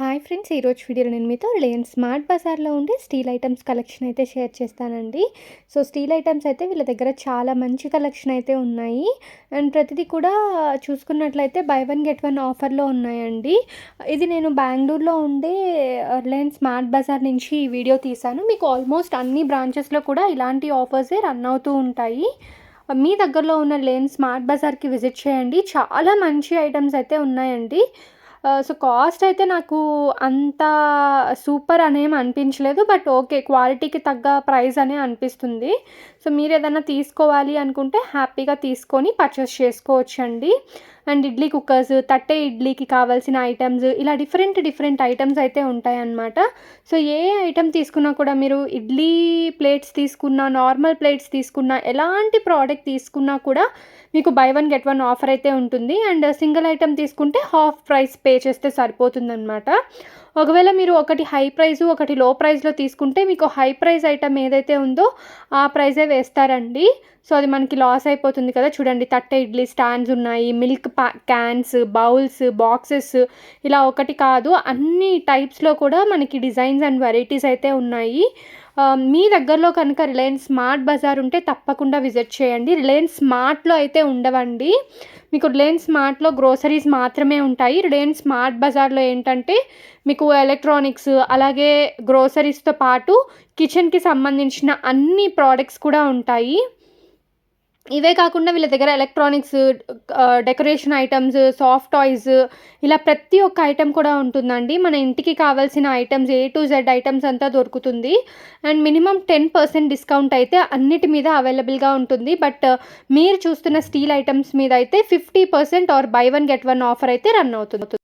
Hi friends ఈరోజు వీడియోలో నేను మీతో రిలయన్స్ స్మార్ట్ బజార్లో ఉండే స్టీల్ ఐటమ్స్ కలెక్షన్ అయితే షేర్ చేస్తానండి. సో స్టీల్ ఐటమ్స్ అయితే వీళ్ళ దగ్గర చాలా మంచి కలెక్షన్ అయితే ఉన్నాయి. అండ్ ప్రతిదీ కూడా చూసుకున్నట్లయితే బై వన్ గెట్ వన్ ఆఫర్లో ఉన్నాయండి. ఇది నేను బెంగళూరులో ఉండే రిలయన్స్ స్మార్ట్ బజార్ నుంచి ఈ వీడియో తీశాను. మీకు ఆల్మోస్ట్ అన్ని బ్రాంచెస్లో కూడా ఇలాంటి ఆఫర్సే రన్ అవుతూ ఉంటాయి. మీ దగ్గరలో ఉన్న లేన్ స్మార్ట్ బజార్కి విజిట్ చేయండి. చాలా మంచి ఐటమ్స్ అయితే ఉన్నాయండి. సో కాస్ట్ అయితే నాకు అంత సూపర్ అనేం అనిపించలేదు బట్ ఓకే క్వాలిటీకి తగ్గ ప్రైస్ అనే అనిపిస్తుంది. సో మీరు ఏదైనా తీసుకోవాలి అనుకుంటే హ్యాపీగా తీసుకొని పర్చేస్ చేసుకోవచ్చండి. అండ్ ఇడ్లీ కుక్కర్స్ తట్టే ఇడ్లీకి కావాల్సిన ఐటమ్స్ ఇలా డిఫరెంట్ డిఫరెంట్ ఐటమ్స్ అయితే ఉంటాయన్నమాట. సో ఏ ఐటమ్ తీసుకున్నా కూడా మీరు ఇడ్లీ ప్లేట్స్ తీసుకున్నా నార్మల్ ప్లేట్స్ తీసుకున్నా ఎలాంటి ప్రోడక్ట్ తీసుకున్నా కూడా మీకు buy one get one offer అయితే ఉంటుంది. అండ్ సింగిల్ ఐటమ్ తీసుకుంటే హాఫ్ ప్రైస్ పే చేస్తే సరిపోతుందన్నమాట. ఒకవేళ మీరు ఒకటి హై ప్రైస్ ఒకటి లో ప్రైస్లో తీసుకుంటే మీకు హై ప్రైస్ ఐటమ్ ఏదైతే ఉందో ఆ ప్రైజే వేస్తారండి. సో అది మనకి లాస్ అయిపోతుంది కదా. చూడండి తట్టె ఇడ్లీ స్టాండ్స్ ఉన్నాయి మిల్క్ క్యాన్స్ బౌల్స్ బాక్సెస్ ఇలా ఒకటి కాదు. అన్ని టైప్స్లో కూడా మనకి డిజైన్స్ అండ్ వెరైటీస్ అయితే ఉన్నాయి. మీ దగ్గరలో కనుక రిలయన్స్ స్మార్ట్ బజార్ ఉంటే తప్పకుండా విజిట్ చేయండి. రిలయన్స్ స్మార్ట్లో అయితే ఉండవండి. మీకు రిలయన్స్ స్మార్ట్లో గ్రోసరీస్ మాత్రమే ఉంటాయి. రిలయన్స్ స్మార్ట్ బజార్లో ఏంటంటే మీకు ఎలక్ట్రానిక్స్ అలాగే గ్రోసరీస్తో పాటు కిచెన్కి సంబంధించిన అన్ని ప్రోడక్ట్స్ కూడా ఉంటాయి. ఇవే కాకుండా వీళ్ళ దగ్గర electronics decoration items soft toys ఇలా ప్రతి ఒక్క ఐటెం కూడా ఉంటుందండి. మన ఇంటికి కావాల్సిన items A to Z items అంతా దొరుకుతుంది. And minimum ten percent discount అయితే అన్నిటి మీద అవైలబుల్గా ఉంటుంది. బట్ మీరు చూస్తున్న స్టీల్ ఐటమ్స్ మీద అయితే fifty percent or buy one get one offer అయితే రన్ అవుతుంది.